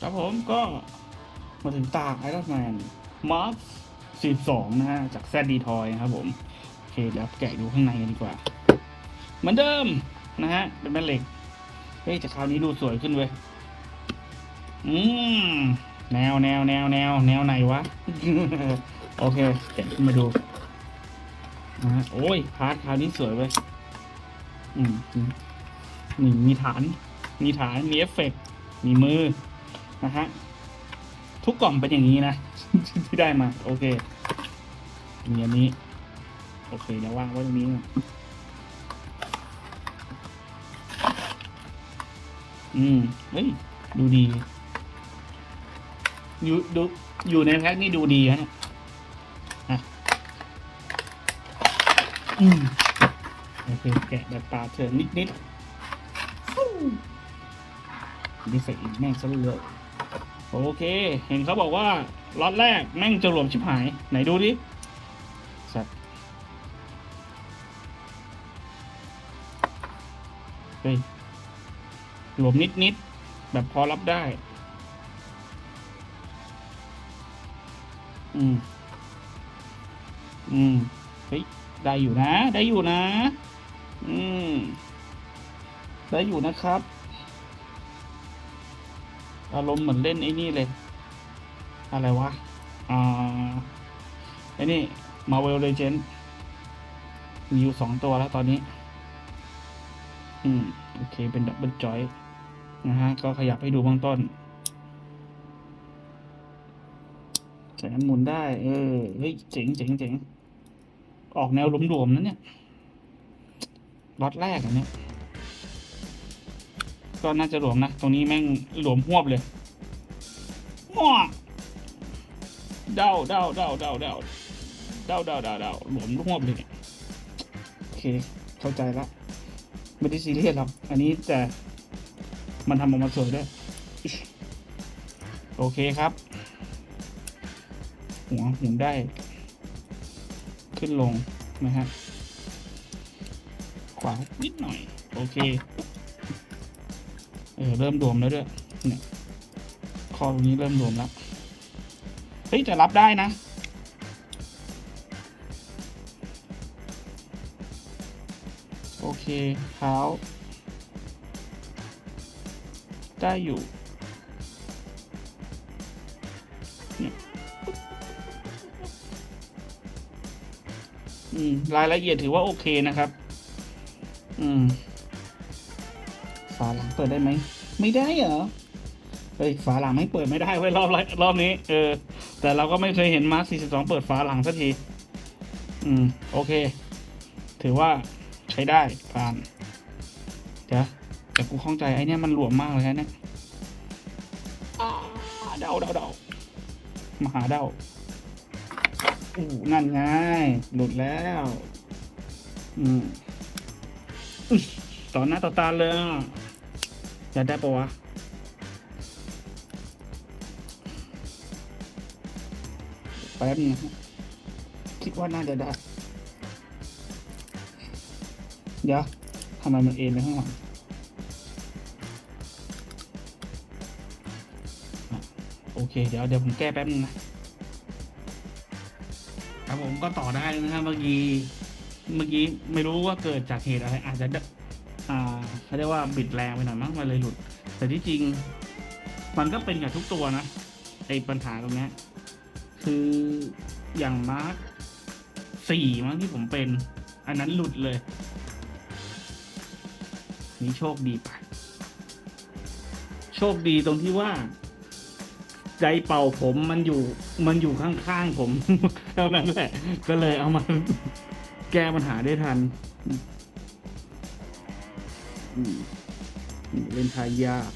ครับผมก็มาถึงตากไอรอนแมนมาร์คสิบสองนะฮะ จากแซดดีทอยนะครับผม โอเคเดี๋ยวแกะดูข้างในกันดีกว่า เหมือนเดิมนะฮะ เป็นแม่เหล็ก เฮ้ยแต่คราวนี้ดูสวยขึ้นเว้ย อืม แนวแนวแนวแนวแนวไหนวะ โอเคแกะขึ้นมาดูนะฮะโอ้ยพาร์ทคราวนี้สวยเว้ย อืมนี่มีฐาน มีฐาน มีเอฟเฟกต์มีมือ นะฮะ ทุกกล่องเป็นอย่างนี้นะ ที่ได้มา โอเคมีอันนี้ โอเคเดี๋ยววางไว้ตรงนี้นะอืมเฮ้ย ดูดี อยู่ดูอยู่ในแพ็คนี่ดูดีฮะเนี่ยอะอืมโอเคแกะแบบปาเถื่อนนิดนิดๆนี่ใส่อีกแม่งซะเลย โอเค เห็นเขาบอกว่าล็อตแรกแม่งจะรวมชิบหาย ไหนดูดิสัตว์เฮ้ยรวมนิดนิดแบบพอรับได้ อืม อืม เฮ้ย ได้อยู่นะ ได้อยู่นะ อืม ได้อยู่นะครับ อารมณ์เหมือนเล่นไอ้นี่เลย อะไรวะ อ่า ไอ้นี่ Marvel Legend มีอยู่สองตัวแล้วตอนนี้ อืม โอเค เป็นดับเบิลจอยนะฮะ ก็ขยับให้ดูเบื้องต้นแสงหมุนได้ เออ เฮ้ย เจ๋งเจ๋งเจ๋งออกแนวหลวมๆนะเนี่ยล็อตแรกอันเนี้ย ก็น่าจะหลวมนะ ตรงนี้แม่งหลวมหวบเลยม้อเดาเดาเดาเดาเดาเดาเดาเดาเดาหลวมหวบเลยเนี่ยโอเค เข้าใจละไม่ได้ซีเรียสหรอกอันนี้แต่มันทำออกมาสวยด้วยโอเคครับ หัวหมุนได้ ขึ้นลงนะฮะขวานิดหน่อย โอเค เออเริ่มรวมแล้วด้วยเนี่ยคอตรงนี้เริ่มรวมแล้วเฮ้ยแต่รับได้นะโอเคเท้าได้อยู่เนี่ยอืมรายละเอียดถือว่าโอเคนะครับ อืม เปิดได้ไหม ไม่ได้เหรอเฮ้ยฝาหลังไม่เปิดไม่ได้เว้ยรอบรอบนี้ เออ แต่เราก็ไม่เคยเห็นมาร์ค42 เปิดฝาหลังสักที อืม โอเค ถือว่าใช้ได้ผ่าน เดี๋ยวแต่กูข้องใจไอ้เนี่ยมันหลวมมากเลยฮะเนี่ยอ่าเดาเดาเดามาหาเดาอู้นั่นไงหลุดแล้ว อืมอต่อหน้าต่อตาเลย อะจะได้ปะวะแป๊บนึงนะฮะคิดว่าน่าจะได้ เดี๋ยวทำไมมันเอ็นไปข้างหลังโอเค เดี๋ยวเดี๋ยวผมแก้แป๊บนึงนะครับผมก็ต่อได้นะครับเมื่อกี้ เมื่อกี้ไม่รู้ว่าเกิดจากเหตุอะไรอาจจะ อ่าเขาเรียกว่าบิดแรงไปหน่อยมั้งมันเลยหลุด แต่ที่จริง มันก็เป็นกับทุกตัวนะไอ้ปัญหาตรงนี้คืออย่างมาร์คสี่มั้งที่ผมเป็น อันนั้นหลุดเลย นี่โชคดีไป โชคดีตรงที่ว่าใจเป่าผมมันอยู่ มันอยู่ข้างๆผมเท่านั้นแหละ ก็เลยเอามาแก้ปัญหาได้ทัน เล่นทายยาก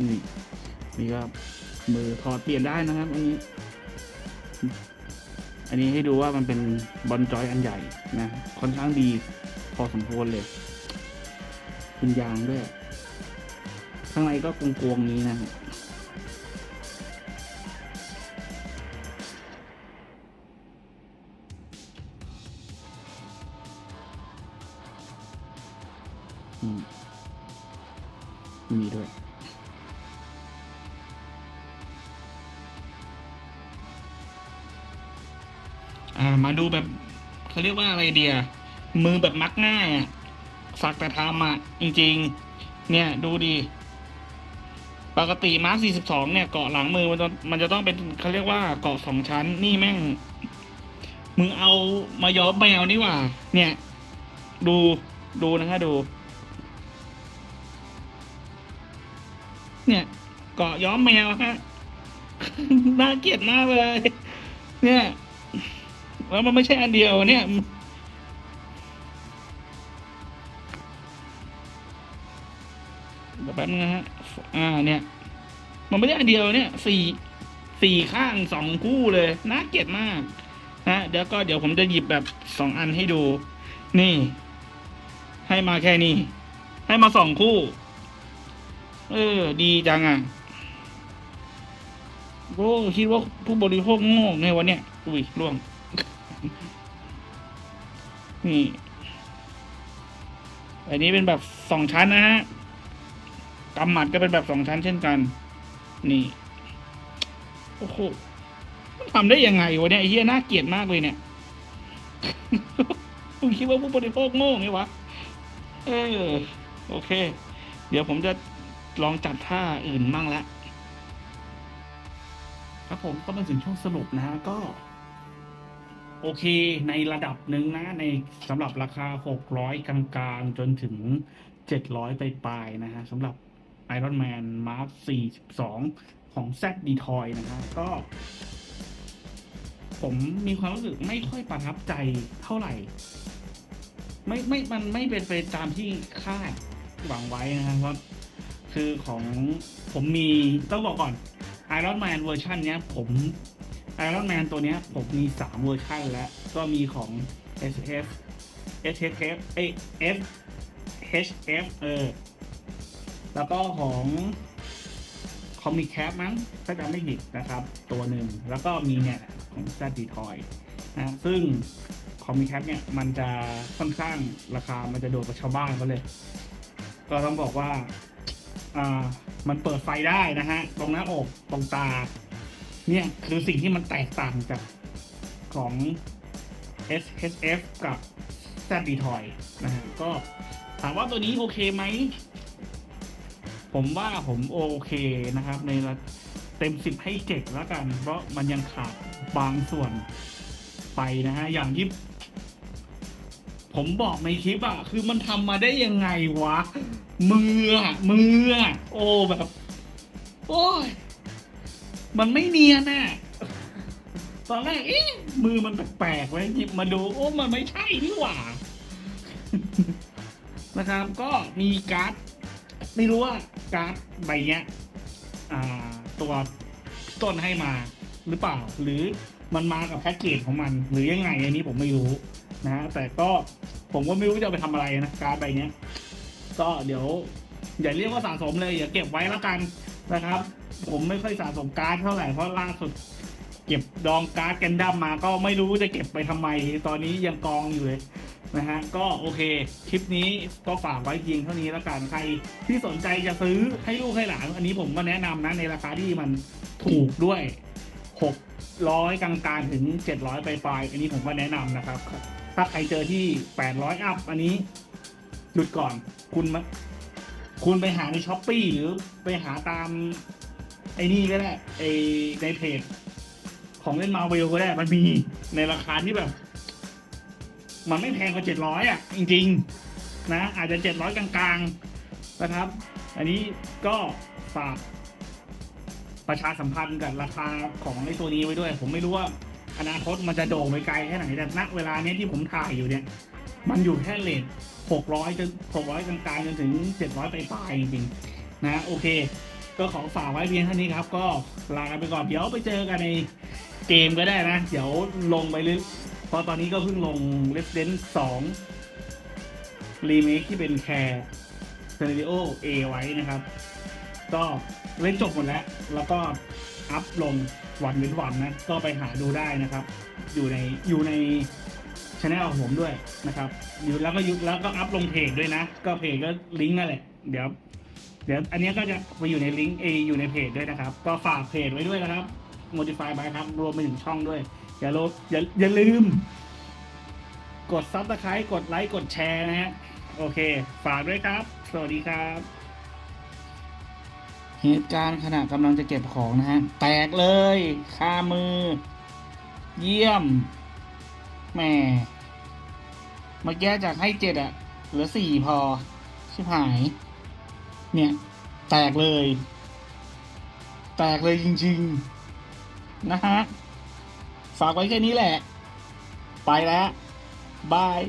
นี่นี่ก็มือถอดเปลี่ยนได้นะครับ อันนี้ อันนี้ให้ดูว่ามันเป็นบอลจอยอันใหญ่นะค่อนข้างดีพอสมควรเลย เป็นยางด้วย ข้างในก็กลวงๆนี้นะมีด้วยมาดูแบบเขาเรียกว่าอะไรเดียมือแบบมักง่ายอะ สักแต่ทำอะจริง ๆ เนี่ยดูดี ปกติมาร์ค42 เนี่ยเกาะหลังมือมันจะมันจะต้องเป็นเขาเรียกว่าเกาะสองชั้นนี่แม่ง มึงเอามาย้อมแมวนี่หว่า เนี่ย ดูดูนะฮะดู เนี่ยเกาะย้อมแมวฮะน่าเกลียดมากเลย เนี่ย แล้วมันไม่ใช่อันเดียวเนี่ย ป๊บนึงนะฮะ อ่า เนี่ย มันไม่ได้อันเดียวเนี่ย สี่สี่ข้างสองคู่เลย น่าเกลียดมาก นะ เดี๋ยวก็เดี๋ยวผมจะหยิบแบบสองอันให้ดู นี่ ให้มาแค่นี้ ให้มาสองคู่ เออ ดีจังอะโอ้คิดว่าผู้บริโภคโง่ไงวะเนี่ยอุ้ยล่วง นี่ อันนี้เป็นแบบสองชั้นนะฮะ กำหมัดก็เป็นแบบสองชั้นเช่นกัน นี่ โอ้โหมันทำได้ยังไงวะเนี่ยไอ้เหี้ยน่าเกลียดมากเลยเนี่ยมึงคิดว่าผู้บริโภคโง่ไงวะ เออ โอเค เดี๋ยวผมจะลองจัดท่าอื่นมั่งละครับผมก็มาถึงช่วงสรุปนะฮะก็ โอเค ในระดับหนึ่งนะ ในสำหรับราคา 600 กลางๆ จนถึง 700 ไปปลายๆนะฮะสำหรับ Iron Man Mark 42 ของ Z d e t o y นะฮะก็ ผมมีความรู้สึกไม่ค่อยประทับใจเท่าไหร่ ไม่ไม่มันไม่เป็นไปตามที่คาดหวังไว้นะครับคือของผมมีต้องบอกก่อน Iron Man เวอร์ชันเนี้ย ผม Iron Man ตัวเนี้ยผมมีสามเวอร์ชันแล้ว ก็มีของ SF SHF เอ FHF เออ แล้วก็ของ Comic Cap มั้งถ้าจำไม่ผิดนะครับ ตัวหนึ่งแล้วก็มีเนี่ยของ z d t o y นะซึ่ง Comic Cap เนี่ยมันจะค่อนข้างราคามันจะโดดกว่าชาวบ้านเขาเลย ก็ต้องบอกว่าอ่ามันเปิดไฟได้นะฮะ ตรงหน้าอกตรงตา เนี่ยคือสิ่งที่มันแตกต่างจากของ SHF กับ z d t o y นะฮะก็ถามว่าตัวนี้โอเคไหม ผมว่าผมโอเคนะครับ ในเต็มสิบให้เจ็ดแล้วกัน เพราะมันยังขาดบางส่วนไปนะฮะ อย่างที่ผมบอกในคลิปอะคือมันทำมาได้ยังไงวะ มืออะมืออะโอ้แบบ โอ้ย มันไม่เนียนน่ะตอนแรกเอ๊ะมือมันแปลกๆไว้หยิบมาดู โอ้ มันไม่ใช่นี่หว่า นะครับ ก็มีการ์ด ไม่รู้ว่าการ์ดใบเนี้ยตัวต้นให้มาหรือเปล่า หรือมันมากับแพ็กเกจของมัน หรือยังไงอันนี้ผมไม่รู้นะฮะแต่ก็ผมก็ไม่รู้จะไปทำอะไรนะการ์ดใบเนี้ย ก็เดี๋ยวอย่าเรียกว่าสะสมเลยอย่าเก็บไว้แล้วกันนะครับ ผมไม่ค่อยสะสมการ์ดเท่าไหร่เพราะล่าสุด เก็บดองการ์ดกันดั้มมา ก็ไม่รู้จะเก็บไปทำไม ตอนนี้ยังกองอยู่เลย นะฮะก็โอเค คลิปนี้ก็ฝากไว้เพียงเท่านี้แล้วกันใครที่สนใจจะซื้อให้ลูกให้หลานอันนี้ผมก็แนะนำนะในราคาที่มันถูกด้วย600กลางๆถึง 700ไปปลายอันนี้ผมก็แนะนำนะครับ ถ้าใครเจอที่ 800 อัพอันนี้หยุดก่อนคุณมาคุณไปหาในช้อปปีหรือไปหาตาม ไอ้นี่ก็ได้ไอในเพจของเล่นมาเวลก็ได้มันมีในราคาที่แบบ มันไม่แพงกว่าเจ็ดร้อยอะ จริงๆ นะ อาจจะเจ็ดร้อยกลางๆ นะครับ อันนี้ก็ฝากประชาสัมพันธ์กับราคาของไอ้ตัวนี้ไว้ด้วย ผมไม่รู้ว่าอนาคตมันจะโด่งไปไกลแค่ไหนแต่ณเวลาเนี้ยที่ผมถ่ายอยู่เนี่ย มันอยู่แค่เลทหกร้อยจนหกร้อยกลางๆจนถึงเจ็ดร้อยไปลายๆจริงๆ นะ โอเค ก็ขอฝากไว้เพียงเท่านี้ครับ ก็ลากันไปก่อน เดี๋ยวไปเจอกันในเกมก็ได้นะ เดี๋ยวลงไปลึก เพราะตอนนี้ก็เพิ่งลง Resident 2 Remake ที่เป็นแคร์ Scenario A ไว้นะครับ ก็เล่นจบหมดแล้ว แล้วก็อัพลงวันเว้นวันนะ ก็ไปหาดูได้นะครับ อยู่ในอยู่ในช anel ของผมด้วยนะครับ อยู่แล้วก็ยุแล้วก็อัพลงเพจด้วยนะ ก็เพจก็ลิงก์นั่นแหละ เดี๋ยว เดี๋ยวอันนี้ก็จะไปอยู่ในลิงก์เออยู่ในเพจด้วยนะครับ ก็ฝากเพจไว้ด้วยนะครับ modify by ครับรวมไปถึงช่องด้วย อย่าลืมอย่าอย่าลืม กดซับสไครต์กดไลค์กดแชร์นะฮะโอเค ฝากด้วยครับ สวัสดีครับ เหตุการณ์ขณะกำลังจะเก็บของนะฮะ แตกเลยคามือ เยี่ยมแหม่เมื่อกี้จากให้เจ็ดอะเหลือสี่พอ ชิบหาย เนี่ย แตกเลย แตกเลยจริง ๆ นะฮะ ฝากไว้แค่นี้แหละ ไปแล้ว บาย